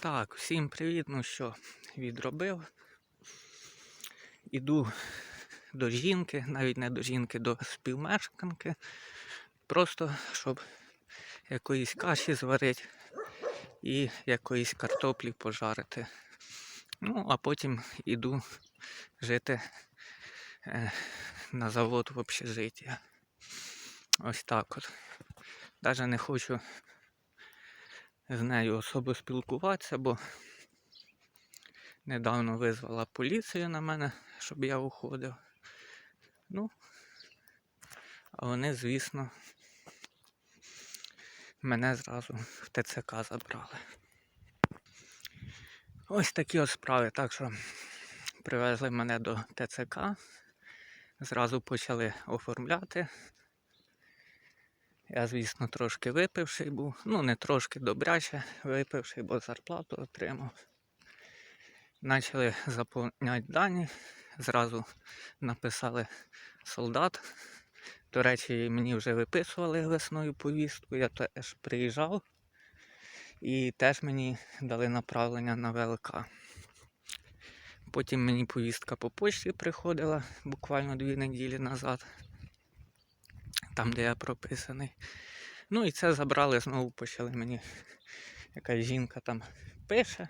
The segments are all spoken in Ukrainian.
Так, всім привіт. Ну що, відробив. Іду до жінки, навіть не до жінки, до співмешканки. Просто щоб якоїсь каші зварити і якоїсь картоплі пожарити. Ну, а потім іду жити е, на завод в общежиття. Ось так от. Навіть не хочу з нею особо спілкуватися, бо недавно визвала поліцію на мене, щоб я уходив. Ну, а вони, звісно, мене зразу в ТЦК забрали. Ось такі от справи. Так що привезли мене до ТЦК, зразу почали оформляти. Я, звісно, трошки випивший був. Ну, не трошки добряче випивший, бо зарплату отримав. Почали заповняти дані. Зразу написали солдат. До речі, мені вже виписували весною повістку, я теж приїжджав. І теж мені дали направлення на ВЛК. Потім мені повістка по почті приходила буквально дві неділі назад там, де я прописаний. Ну і це забрали, знову почали мені. Якась жінка там пише.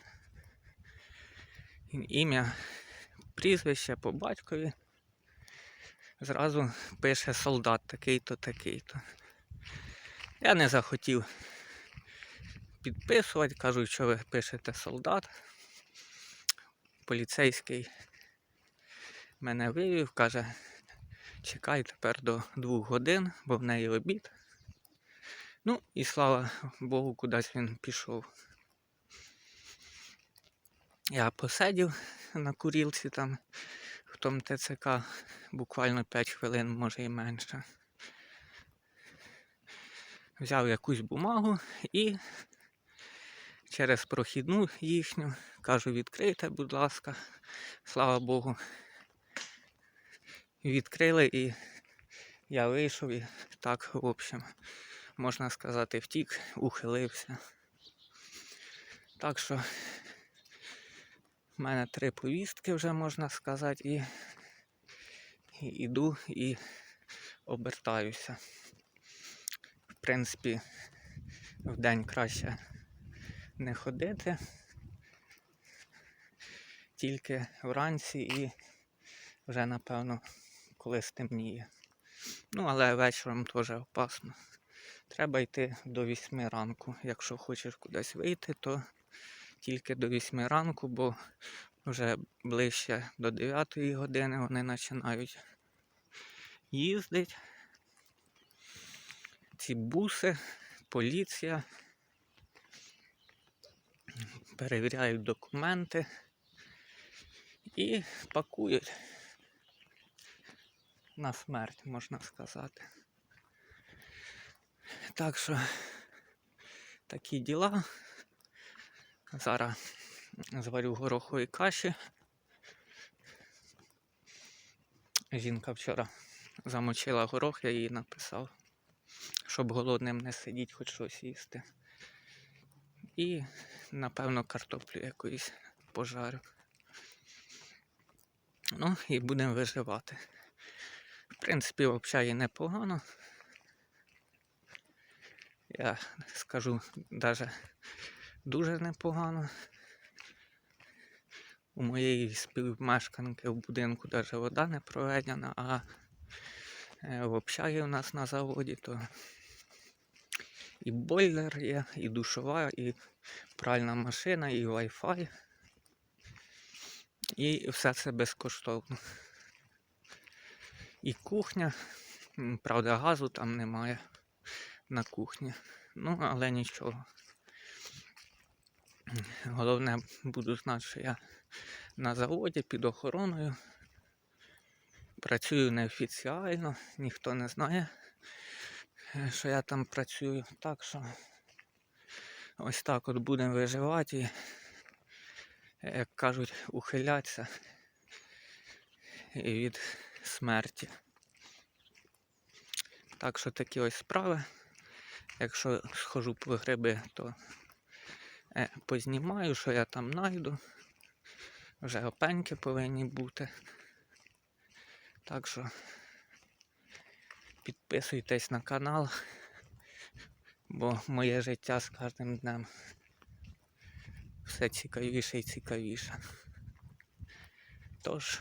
Ім'я, прізвище по батькові. Зразу пише солдат такий-то, такий-то. Я не захотів підписувати, кажуть, що ви пишете солдат. Поліцейський мене вивів, каже, чекай тепер до двох годин, бо в неї обід. Ну і слава Богу, кудись він пішов. Я посидів на курілці там в тому ТЦК буквально 5 хвилин, може і менше. Взяв якусь бумагу і через прохідну їхню кажу, відкрийте, будь ласка, слава Богу. Відкрили і я вийшов і так, в общем, можна сказати, втік, ухилився. Так що в мене три повістки вже можна сказати, і, і іду і обертаюся. В принципі, в день краще не ходити, тільки вранці і вже напевно коли стемніє. Ну, але вечором теж опасно. Треба йти до 8 ранку. Якщо хочеш кудись вийти, то тільки до 8 ранку, бо вже ближче до 9 години вони починають їздити. Ці буси, поліція. Перевіряють документи і пакують на смерть, можна сказати. Так що такі діла. Зараз зварю горохової каші. Жінка вчора замочила горох, я їй написав, щоб голодним не сидіти, хоч щось їсти. І, напевно, картоплю якоюсь пожарю. Ну і будемо виживати. В принципі, взагалі непогано. Я скажу навіть дуже непогано. У моєї співмешканки в будинку навіть вода не проведена, а е, в общагі у нас на заводі то і бойлер є, і душова, і пральна машина, і Wi-Fi. І все це безкоштовно. І кухня. Правда, газу там немає на кухні. Ну, але нічого. Головне, буду знати, що я на заводі під охороною. Працюю неофіціально, ніхто не знає, що я там працюю. Так що ось так от будемо виживати і, як кажуть, ухилятися від смерті. Так що такі ось справи. Якщо схожу по гриби, то е, познімаю, що я там знайду. Вже опеньки повинні бути. Так що підписуйтесь на канал, бо моє життя з кожним днем все цікавіше і цікавіше. Тож,